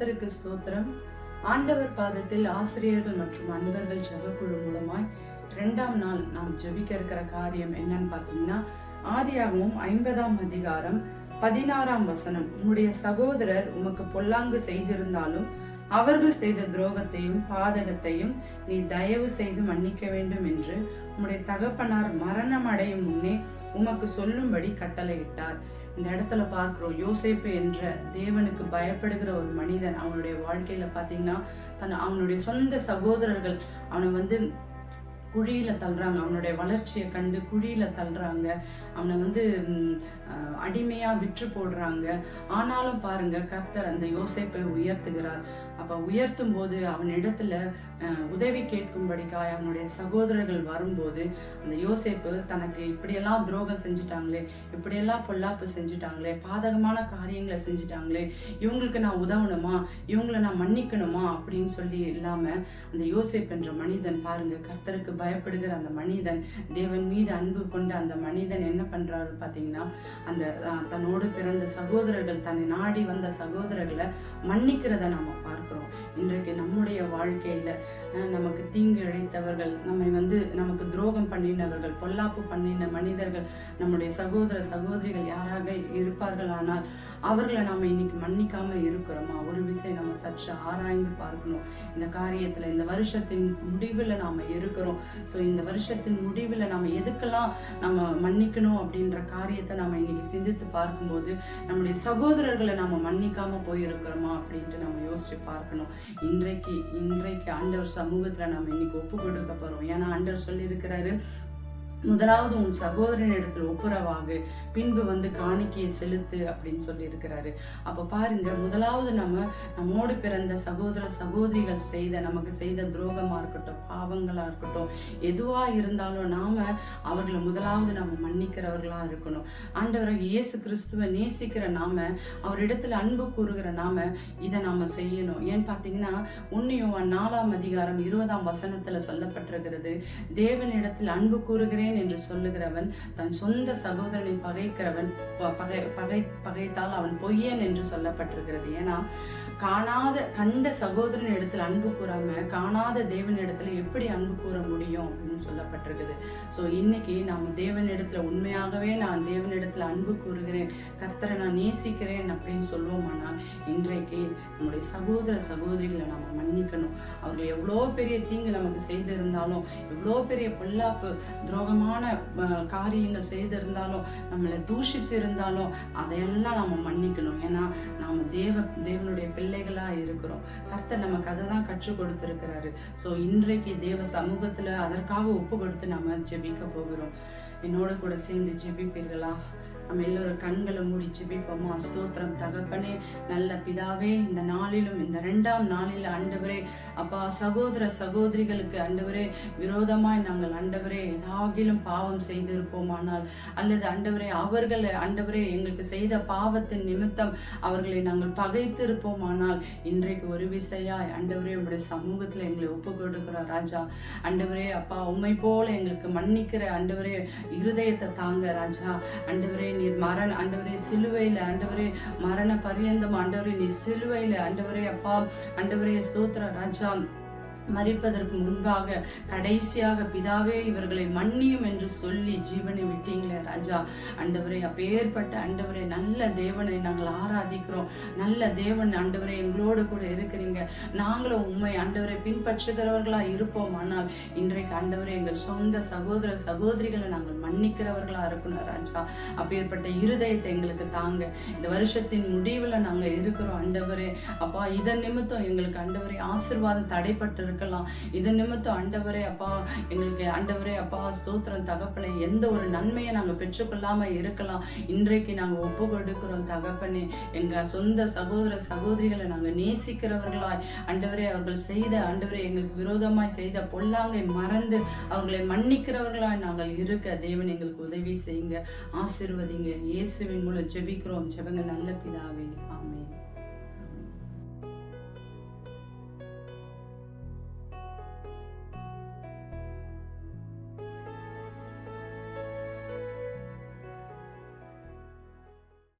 கர்த்தருக்கு ஸ்தோத்திரம். ஆண்டவர் பாதத்தில் ஆசிரியர்கள் மற்றும் அன்பர்கள் ஜெபக்குழு மூலமாய் ரெண்டாம் நாள் நாம் ஜெபிக்க இருக்கிற காரியம் என்னன்னு பார்த்தீங்கன்னா ஆதியாகவும் ஐம்பதாம் அதிகாரம் பதினாறாம் வசனம். உம்முடைய சகோதரர் உமக்கு பொல்லாங்கு செய்திருந்தாலும் அவர்கள் செய்த துரோகத்தையும் பாதகத்தையும் நீ தயவு செய்து மன்னிக்க வேண்டும் என்று உம்முடைய தகப்பனார் மரணம் அடையும் முன்னே உமக்கு சொல்லும்படி கட்டளையிட்டார். இந்த இடத்துல பார்க்கிறோம் யோசேப்பு என்ற தேவனுக்கு பயப்படுகிற ஒரு மனிதன் அவனுடைய வாழ்க்கையில பாத்தீங்கன்னா தன் அவனுடைய சொந்த சகோதரர்கள் அவனை வந்து குழியில தள்ளுறாங்க. அவனுடைய வளர்ச்சியை கண்டு குழியில தள்ளுறாங்க. அவனை வந்து அடிமையாக அடிமையா விற்று போடுறாங்க. ஆனாலும் பாருங்க கர்த்தர் அந்த யோசேப்பை உயர்த்துகிறார். அப்ப உயர்த்தும் போது அவன் இடத்துல உதவி கேட்கும்படிக்காய் அவனுடைய சகோதரர்கள் வரும்போது அந்த யோசேப்பு தனக்கு இப்படியெல்லாம் துரோகம் செஞ்சுட்டாங்களே இப்படியெல்லாம் பொல்லாப்பு செஞ்சுட்டாங்களே பாதகமான காரியங்களை செஞ்சுட்டாங்களே இவங்களுக்கு நான் உதவணுமா இவங்களை நான் மன்னிக்கணுமா அப்படின்னு சொல்லி இல்லாம அந்த யோசேப் என்ற மனிதன் பாருங்க கர்த்தருக்கு பயப்படுகிற அந்த மனிதன் தேவன் மீது அன்பு கொண்ட அந்த மனிதன் என்ன பண்றாரு பார்த்தீங்கன்னா அந்த தன்னோடு பிறந்த சகோதரர்கள் தன்னை நாடி வந்த சகோதரர்களை மன்னிக்கிறத நாம பார்க்கிறோம். இன்றைக்கு நம்முடைய வாழ்க்கையில நமக்கு தீங்கு இழைத்தவர்கள் நம்மை வந்து நமக்கு துரோகம் பண்ணினவர்கள் பொல்லாப்பு பண்ணின மனிதர்கள் நம்முடைய சகோதர சகோதரிகள் யாராக இருப்பார்கள் ஆனால் அவர்களை நாம இன்னைக்கு மன்னிக்காம இருக்கிறோமா? ஒரு விஷயம் நம்ம சற்று ஆராய்ந்து பார்க்கணும். இந்த காரியத்துல இந்த வருஷத்தின் முடிவில் நாம இருக்கிறோம். ஸோ இந்த வருஷத்தின் முடிவுல நாம எதுக்கெல்லாம் நம்ம மன்னிக்கணும் அப்படின்ற காரியத்தை நம்ம இன்னைக்கு சிந்தித்து பார்க்கும்போது நம்முடைய சகோதரர்களை நம்ம மன்னிக்காம போயிருக்கிறோமா அப்படின்ட்டு நம்ம யோசிச்சு பார்க்கணும். இன்றைக்கு இன்றைக்கு ஆண்டவர் சமூகத்துல நம்ம இன்னைக்கு ஒப்பு கொடுக்க போறோம். ஏன்னா ஆண்டவர் சொல்லி இருக்கிறாரு முதலாவது உன் சகோதரனிடத்தில் ஒப்புரவாகு. பின்பு வந்து காணிக்கையை செலுத்து அப்படின்னு சொல்லி இருக்கிறாரு அப்ப பாருங்க முதலாவது நம்ம நம்மோடு பிறந்த சகோதர சகோதரிகள் செய்த நமக்கு செய்த துரோகமா இருக்கட்டும் பாவங்களா இருக்கட்டும் எதுவா இருந்தாலும் நாம அவர்களை முதலாவது நம்ம மன்னிக்கிறவர்களா இருக்கணும். ஆண்டவரை இயேசு கிறிஸ்துவை நேசிக்கிற நாம அவரிடத்துல அன்பு கூறுகிற நாம இதை நாம செய்யணும். ஏன்னு பாத்தீங்கன்னா உன்னையும் நாலாம் அதிகாரம் இருபதாம் வசனத்துல சொல்லப்பட்டிருக்கிறது தேவனிடத்தில் அன்பு கூறுகிறேன் என்று சொல்லுகிறவன் தன் சொந்த சகோதரனை பகைக்கிறவன் ப- பகை பகை பகைத்தால் அவன் பொய்யன் என்று சொல்லப்பட்டிருக்கிறது. ஏன்னா காணாத கண்ட சகோதரன் இடத்துல அன்பு கூறாம காணாத தேவன் இடத்துல எப்படி அன்பு கூற முடியும் அப்படின்னு சொல்லப்பட்டிருக்குது. ஸோ இன்னைக்கு நாம் தேவன் இடத்துல உண்மையாகவே நான் தேவன் இடத்துல அன்பு கூறுகிறேன் கர்த்தரை நான் நேசிக்கிறேன் அப்படின்னு சொல்லுவோமானால் இன்றைக்கு நம்முடைய சகோதர சகோதரிகளை நாம் மன்னிக்கணும். அவர்கள் எவ்வளோ பெரிய தீங்கு நமக்கு செய்திருந்தாலும் எவ்வளோ பெரிய பொல்லாப்பு துரோகமான காரியங்கள் செய்திருந்தாலும் நம்மளை தூஷித்து இருந்தாலும் அதையெல்லாம் நம்ம மன்னிக்கணும். ஏன்னா நாம் தேவ தேவனுடைய பிள்ளைகளாக இருக்கிறோம். கர்த்தர் நமக்கு அதை தான் கற்றுக் கொடுத்திருக்கிறாரு. ஸோ இன்றைக்கு தேவ சமூகத்துல அதற்காக ஒப்பு கொடுத்து நாம ஜெபிக்க போகிறோம். என்னோட கூட சேர்ந்து ஜெபிப்பீர்களா? நம்ம எல்லோரும் கண்களை மூடி ஜெபிப்போமா ஸ்தோத்திரம் தகப்பனே நல்ல பிதாவே இந்த நாளிலும் இந்த ரெண்டாம் நாளில் ஆண்டவரே அப்பா சகோதர சகோதரிகளுக்கு ஆண்டவரே விரோதமாய் நாங்கள் ஆண்டவரே ஏதாகிலும் பாவம் செய்திருப்போமானால் அல்லது ஆண்டவரே அவர்களை ஆண்டவரே எங்களுக்கு செய்த பாவத்தின் நிமித்தம் அவர்களை நாங்கள் பகைத்து இருப்போமானால் இன்றைக்கு ஒரு விசையாய் ஆண்டவரே உங்களுடைய சமூகத்தில் எங்களை ஒப்பு கொடுக்கிறார் ராஜா. ஆண்டவரே அப்பா உண்மை போல எங்களுக்கு மன்னிக்கிற ஆண்டவரே இருதயத்தை தாங்க ராஜா. ஆண்டவரே நீர். மரண ஆண்டவரே சிலுவையில் ஆண்டவரே மரண பரியந்தம் ஆண்டவரே நீ சிலுவையில் ஆண்டவரே அப்பா ஆண்டவரே ஸ்தோத்ர ராஜா. மறிப்பதற்கு முன்பாக கடைசியாக பிதாவே இவர்களை மன்னியும் என்று சொல்லி ஜீவனை விட்டீங்களே ராஜா. ஆண்டவரே அப்பேற்பட்ட ஆண்டவரே நல்ல தேவனை நாங்கள் ஆராதிக்கிறோம். நல்ல தேவன் ஆண்டவரே எங்களோடு கூட இருக்கிறீங்க. நாங்களும் உண்மை ஆண்டவரை பின்பற்றுகிறவர்களா இருப்போம். ஆனால் இன்றைக்கு ஆண்டவரே எங்கள் சொந்த சகோதர சகோதரிகளை நாங்கள் மன்னிக்கிறவர்களா இருக்கணும் ராஜா. அப்பேற்பட்ட இருதயத்தை எங்களுக்கு தாங்க. இந்த வருஷத்தின் முடிவில் நாங்கள் இருக்கிறோம் ஆண்டவரே. அப்பா இதன் நிமித்தம் எங்களுக்கு அண்டவரே ஆசிர்வாதம் தடைப்பட்டு இருக்கலாம் இது நிமித்தம் ஆண்டவரே அப்பா எங்களுக்கு ஆண்டவரே அப்பா ஸ்தோத்திரம் தகப்பனே எந்த ஒரு நன்மையை நாங்க பெற்றுக்கொள்ளாம இருக்கலாம். இன்றைக்கு நாங்க ஒப்பு கொடுக்கிறோம் தகப்பனே. எங்க சொந்த சகோதர சகோதரிகளை நாங்க நேசிக்கிறவர்களாய். ஆண்டவரே அவர்கள் செய்த ஆண்டவரே எங்களுக்கு விரோதமாய் செய்த பொல்லாங்கை மறந்து அவர்களை மன்னிக்கிறவர்களாய் நாங்கள் இருக்க தேவன் எங்களுக்கு உதவி செய்யுங்க. ஆசீர்வதிங்க. இயேசுவின் மூலம் ஜெபிக்கிறோம். ஜெபங்க நல்ல பிதாவே. ஆமே